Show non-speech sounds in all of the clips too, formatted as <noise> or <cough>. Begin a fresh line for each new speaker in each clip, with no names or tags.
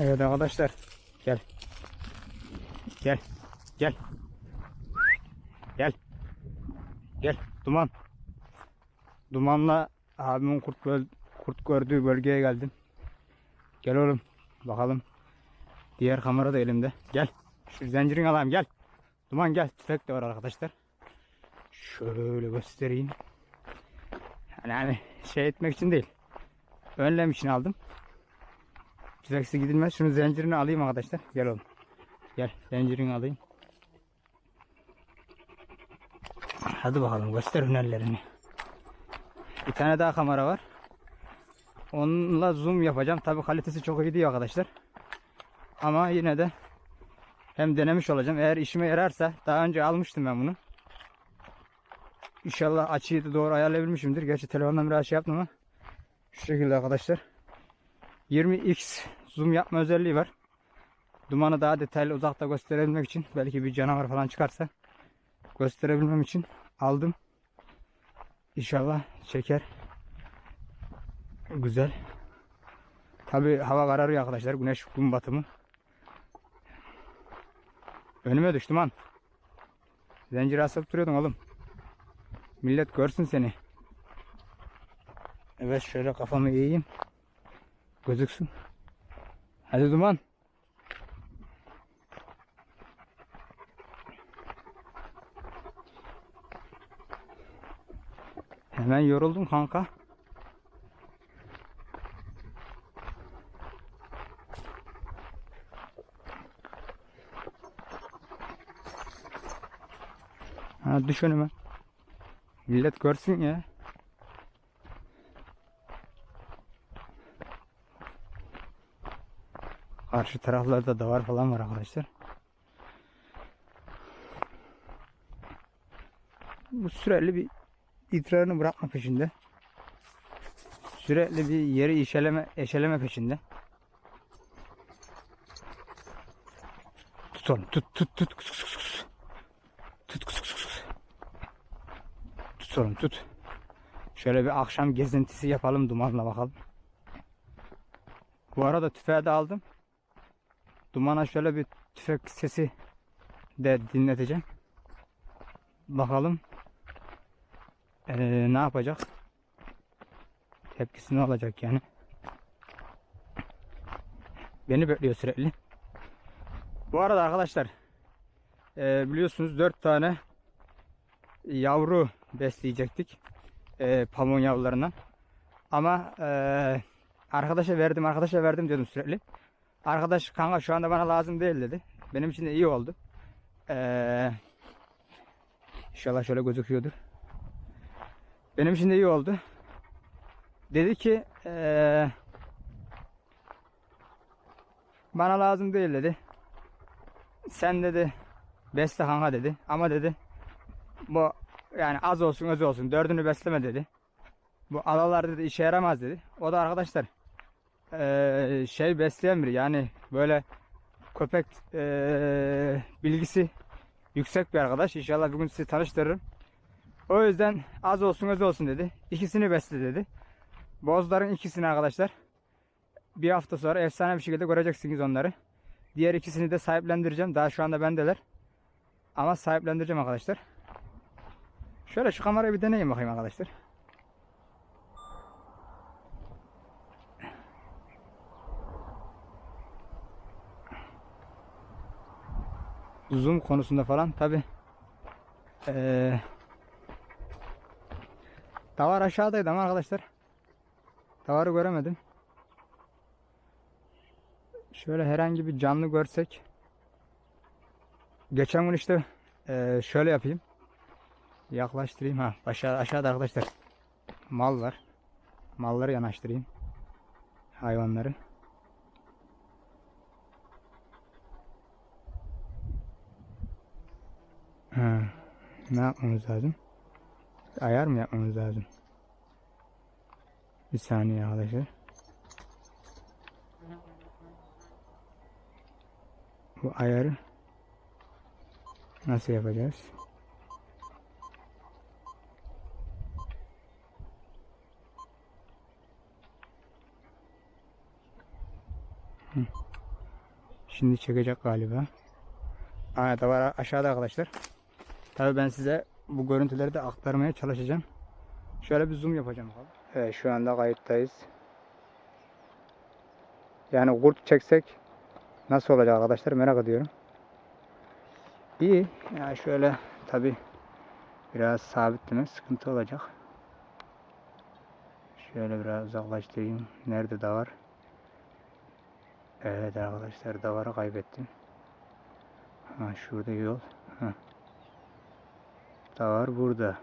Evet arkadaşlar. Gel. Gel. Gel. Gel. Gel. Duman. Dumanla abimin kurt, kurt gördüğü bölgeye geldim. Gel oğlum. Bakalım. Diğer kamera da elimde. Gel. Şu zincirini alayım gel. Duman gel. Tüfek de var arkadaşlar. Şöyle göstereyim. Yani, hani şey etmek için değil. Önlem için aldım. Tüfeksiz gidilmez. Şunun zincirini alayım arkadaşlar. Gel oğlum. Gel zincirini alayım. Hadi bakalım göster hünerlerini. Bir tane daha kamera var. Onunla zoom yapacağım. Tabi kalitesi çok iyi değil arkadaşlar. Ama yine de hem denemiş olacağım. Eğer işime yararsa daha önce almıştım ben bunu. İnşallah açıyı doğru ayarlayabilmişimdir. Gerçi telefondan biraz şey yaptım ama şu şekilde arkadaşlar. 20x zoom yapma özelliği var. Dumanı daha detaylı uzakta gösterebilmek için belki bir canavar falan çıkarsa gösterebilmem için aldım. İnşallah çeker. Güzel. Tabi hava kararıyor arkadaşlar. Güneş gün batımı. Önüme düştüm lan. Zincir asıp duruyordun oğlum. Millet görsün seni. Evet şöyle kafamı eğeyim. Gözüksün. Hadi duman. Hemen yoruldum kanka. Ha düş önüme. Millet görsün ya. Karşı taraflarda da var falan var arkadaşlar. Bu süreli bir idrarını bırakma peşinde. Sürekli bir yeri işeleme, eşeleme peşinde. Tut onu, tut, tut, tut. Kus, kus, kus. Tut, kus, kus, kus. Tut oğlum, tut. Şöyle bir akşam gezintisi yapalım dumanla bakalım. Bu arada tüfeği de aldım. Dumana şöyle bir tüfek sesi de dinleteceğim. Bakalım ee, ne yapacak? Tepkisi ne olacak yani? Beni bekliyor sürekli. Bu arada arkadaşlar ee, biliyorsunuz 4 tane yavru besleyecektik. E, pamuğun yavrularından. Ama ee, arkadaşa verdim arkadaşa verdim dedim sürekli. Arkadaş kanka şu anda bana lazım değil dedi. Benim için de iyi oldu. Ee, inşallah şöyle gözüküyordur. Benim için de iyi oldu. Dedi ki ee, bana lazım değil dedi. Sen dedi besle kanka dedi. Ama dedi bu yani az olsun öz olsun dördünü besleme dedi. Bu alalar dedi işe yaramaz dedi. O da arkadaşlar eee, şey besleyen biri yani böyle köpek eee, bilgisi yüksek bir arkadaş. İnşallah bugün sizi tanıştırırım. O yüzden az olsun öz olsun dedi. İkisini besle dedi. Bozların ikisini arkadaşlar. Bir hafta sonra efsane bir şekilde göreceksiniz onları. Diğer ikisini de sahiplendireceğim. Daha şu anda bendeler. Ama sahiplendireceğim arkadaşlar. Şöyle şu kamerayı bir deneyeyim bakayım arkadaşlar. Zoom konusunda falan tabi ee, Davar aşağıdaydı ama arkadaşlar. Davarı göremedim. Şöyle herhangi bir canlı görsek. Geçen gün işte ee, şöyle yapayım. Yaklaştırayım ha aşağı, aşağıda arkadaşlar. Mal var Malları yanaştırayım. Hayvanları Ha, ne yapmamız lazım? Ayar mı yapmamız lazım? Bir saniye arkadaşlar. Bu ayarı nasıl yapacağız? Şimdi çekecek galiba. Aa da var aşağıda arkadaşlar. Tabii ben size bu görüntüleri de aktarmaya çalışacağım. Şöyle bir zoom yapacağım. Evet şu anda kayıttayız. Yani kurt çeksek nasıl olacak arkadaşlar merak ediyorum. İyi. Ya şöyle tabi biraz sabitleme sıkıntı olacak. Şöyle biraz uzaklaştırayım. Nerede davar? Evet arkadaşlar davarı kaybettim. Ha şurada yol. Ha. Davar burada.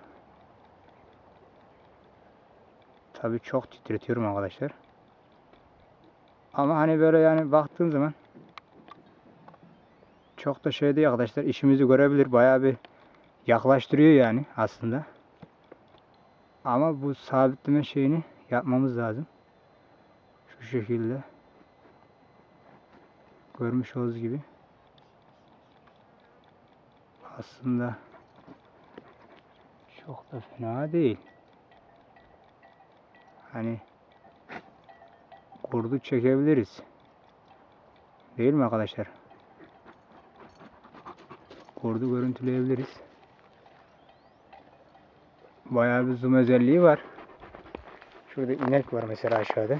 Tabi çok titretiyorum arkadaşlar. Ama hani böyle yani baktığım zaman çok da şey değil arkadaşlar. işimizi görebilir. Bayağı bir yaklaştırıyor yani aslında. Ama bu sabitleme şeyini yapmamız lazım. Şu şekilde. Görmüş olduğunuz gibi. Aslında çok da fena değil. Hani kurdu çekebiliriz. Değil mi arkadaşlar? Kurdu görüntüleyebiliriz. Bayağı bir zoom özelliği var. Şurada inek var mesela aşağıda.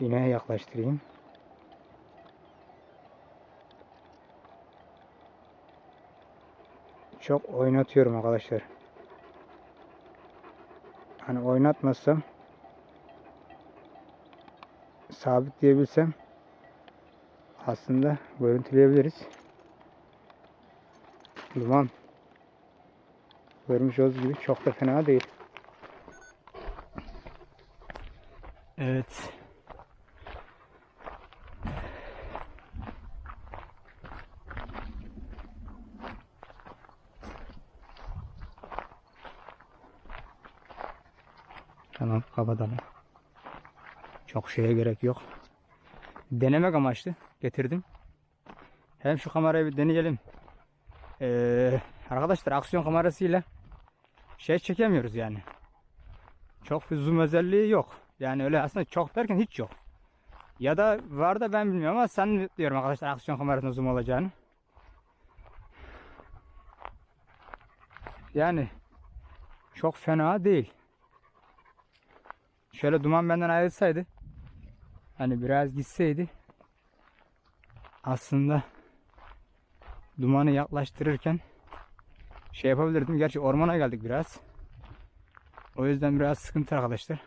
İneğe yaklaştırayım. Çok oynatıyorum arkadaşlar. Hani oynatmazsam sabitleyebilsem aslında görüntüleyebiliriz. Duman görmüş olduğunuz gibi çok da fena değil. Evet. Kapatalım. Çok şeye gerek yok. Denemek amaçlı getirdim. Hem şu kamerayı bir deneyelim. Ee, arkadaşlar aksiyon kamerasıyla şey çekemiyoruz yani. Çok bir zoom özelliği yok. Yani öyle aslında çok derken hiç yok. Ya da var da ben bilmiyorum ama sen diyorum arkadaşlar aksiyon kamerasında zoom olacağını. Yani çok fena değil. Şöyle duman benden ayrılsaydı hani biraz gitseydi aslında dumanı yaklaştırırken şey yapabilirdim. Gerçi ormana geldik biraz. O yüzden biraz sıkıntı arkadaşlar.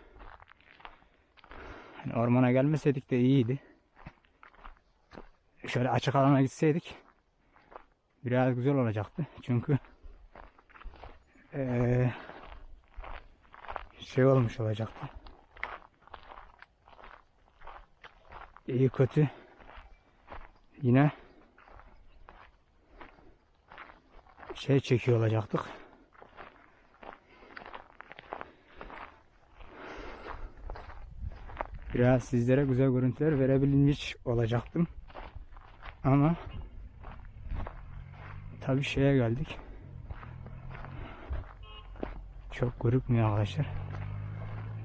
Hani ormana gelmeseydik de iyiydi. Şöyle açık alana gitseydik biraz güzel olacaktı. Çünkü eee, şey olmuş olacaktı. İyi kötü yine şey çekiyor olacaktık. Biraz sizlere güzel görüntüler verebilmiş olacaktım. Ama tabii şeye geldik. Çok görükmüyor arkadaşlar.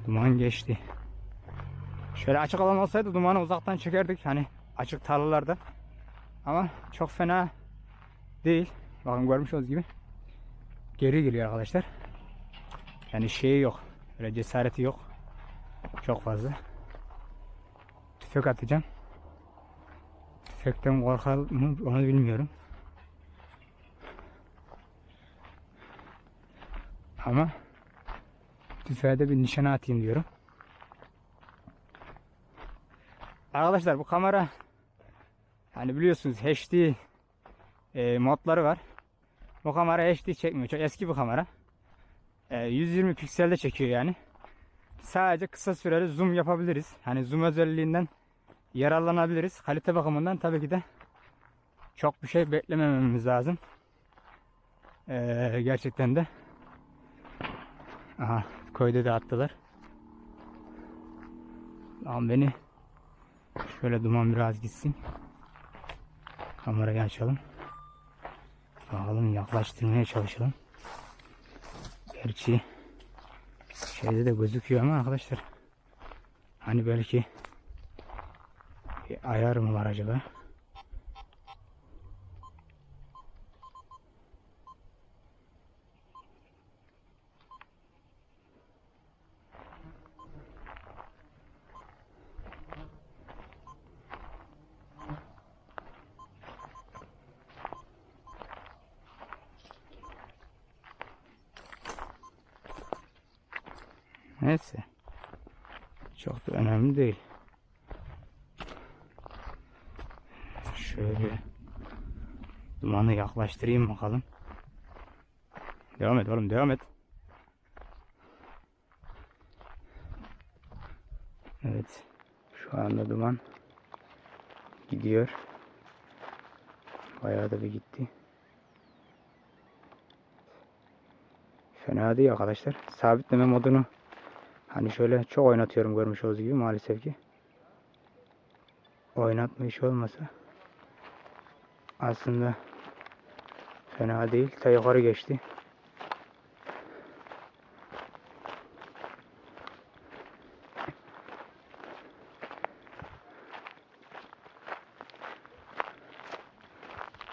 Duman geçti. Şöyle açık alan olsaydı dumanı uzaktan çekerdik hani açık tarlalarda. Ama çok fena değil. Bakın görmüş olduğunuz gibi geri geliyor arkadaşlar. Yani şeyi yok. Öyle cesareti yok. Çok fazla. Tüfek atacağım. Tüfekten korkar mı onu bilmiyorum. Ama tüfeğe de bir nişana atayım diyorum. Arkadaşlar bu kamera hani biliyorsunuz HD e, modları var. Bu kamera HD çekmiyor. Çok eski bir kamera. E, 120 pikselde çekiyor yani. Sadece kısa süreli zoom yapabiliriz. Hani zoom özelliğinden yararlanabiliriz. Kalite bakımından tabii ki de çok bir şey beklemememiz lazım. E, gerçekten de Aha köyde de attılar. Lan beni şöyle duman biraz gitsin. Kamerayı açalım. Bakalım yaklaştırmaya çalışalım. Gerçi şeyde de gözüküyor ama arkadaşlar hani belki bir ayar mı var acaba? Neyse. Çok da önemli değil. Şöyle dumanı yaklaştırayım bakalım. Devam et oğlum devam et. Evet. Şu anda duman gidiyor. Bayağı da bir gitti. Fena değil arkadaşlar. Sabitleme modunu hani şöyle çok oynatıyorum görmüş olduğunuz gibi maalesef ki. Oynatma işi olmasa aslında fena değil. Ta yukarı geçti.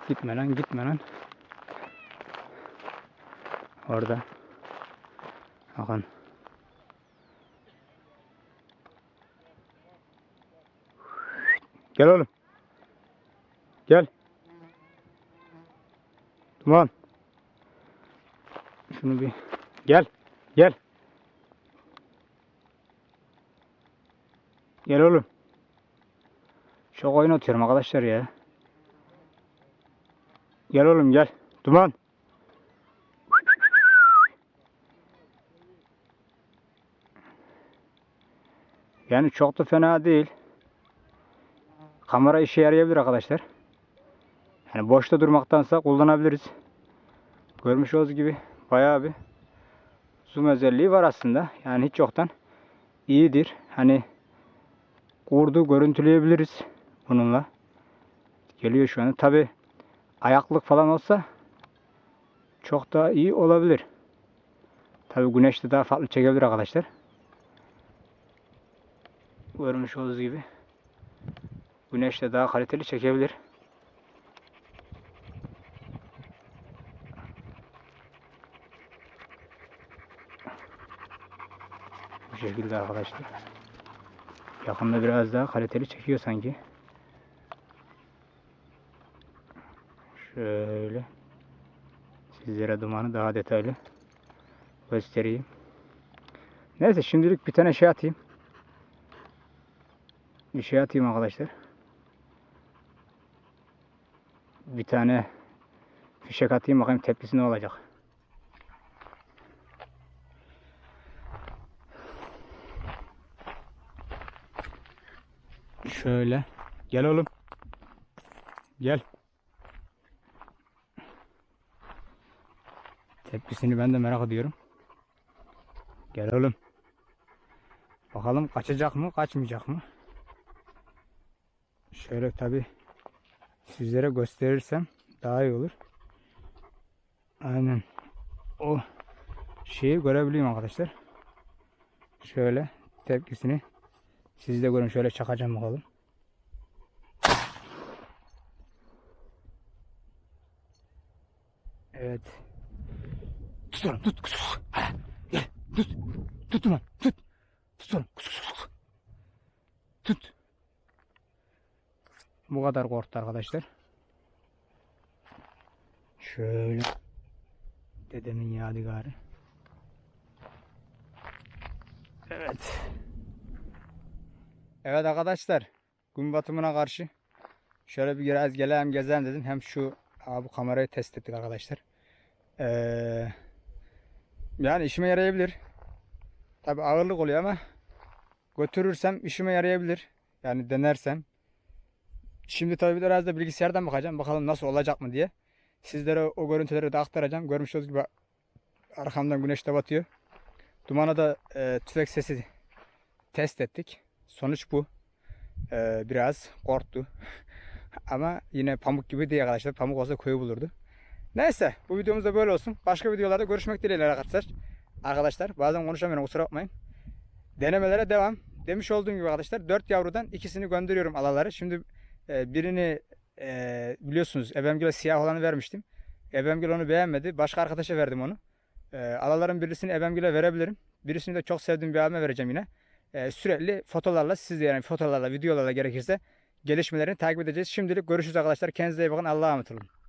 Gitme lan gitme lan. Orada. Bakın. Gel oğlum. Gel. Duman. Şunu bir gel. Gel. Gel oğlum. Çok oynatıyorum arkadaşlar ya. Gel oğlum gel. Duman. Yani çok da fena değil. Kamera işe yarayabilir arkadaşlar. Yani boşta durmaktansa kullanabiliriz. Görmüş olduğunuz gibi bayağı bir zoom özelliği var aslında. Yani hiç yoktan iyidir. Hani kurdu görüntüleyebiliriz bununla. Geliyor şu anda. Tabi ayaklık falan olsa çok daha iyi olabilir. Tabi güneşte daha farklı çekebilir arkadaşlar. Görmüş olduğunuz gibi güneşte daha kaliteli çekebilir. Bu şekilde arkadaşlar. Yakında biraz daha kaliteli çekiyor sanki. Şöyle sizlere dumanı daha detaylı göstereyim. Neyse şimdilik bir tane şey atayım. Bir şey atayım arkadaşlar. Bir tane fişek atayım bakayım tepkisi ne olacak. Şöyle. Gel oğlum. Gel. Tepkisini ben de merak ediyorum. Gel oğlum. Bakalım kaçacak mı, kaçmayacak mı? Şöyle tabi sizlere gösterirsem daha iyi olur. Aynen. O şeyi görebileyim arkadaşlar. Şöyle tepkisini siz de görün. Şöyle çakacağım bakalım. Evet. Tut oğlum tut. Gel tut. Tut ulan tut. Tut oğlum. Kus, kus, kus. Tut. Bu kadar korktu arkadaşlar. Şöyle. Dedemin yadigarı. Evet. Evet arkadaşlar. Gün batımına karşı şöyle bir biraz gelelim gezelim dedim. Hem şu ha, bu kamerayı test ettik arkadaşlar. Ee, yani işime yarayabilir. Tabi ağırlık oluyor ama götürürsem işime yarayabilir. Yani denersem. Şimdi tabi biraz da bilgisayardan bakacağım. Bakalım nasıl olacak mı diye. Sizlere o görüntüleri de aktaracağım. Görmüş olduğunuz gibi arkamdan güneş de batıyor. Dumana da e, tüfek sesi test ettik. Sonuç bu. E, biraz korktu. <laughs> Ama yine pamuk gibi değil arkadaşlar. Pamuk olsa koyu bulurdu. Neyse bu videomuz da böyle olsun. Başka videolarda görüşmek dileğiyle arkadaşlar. Arkadaşlar bazen konuşamıyorum kusura bakmayın. Denemelere devam. Demiş olduğum gibi arkadaşlar 4 yavrudan ikisini gönderiyorum alaları. Şimdi e, birini e, biliyorsunuz Ebemgil'e siyah olanı vermiştim. Ebemgil onu beğenmedi. Başka arkadaşa verdim onu. E, alaların birisini Ebemgil'e verebilirim. Birisini de çok sevdiğim bir abime vereceğim yine. E, sürekli fotolarla siz de yani fotolarla videolarla gerekirse gelişmelerini takip edeceğiz. Şimdilik görüşürüz arkadaşlar. Kendinize iyi bakın. Allah'a emanet olun.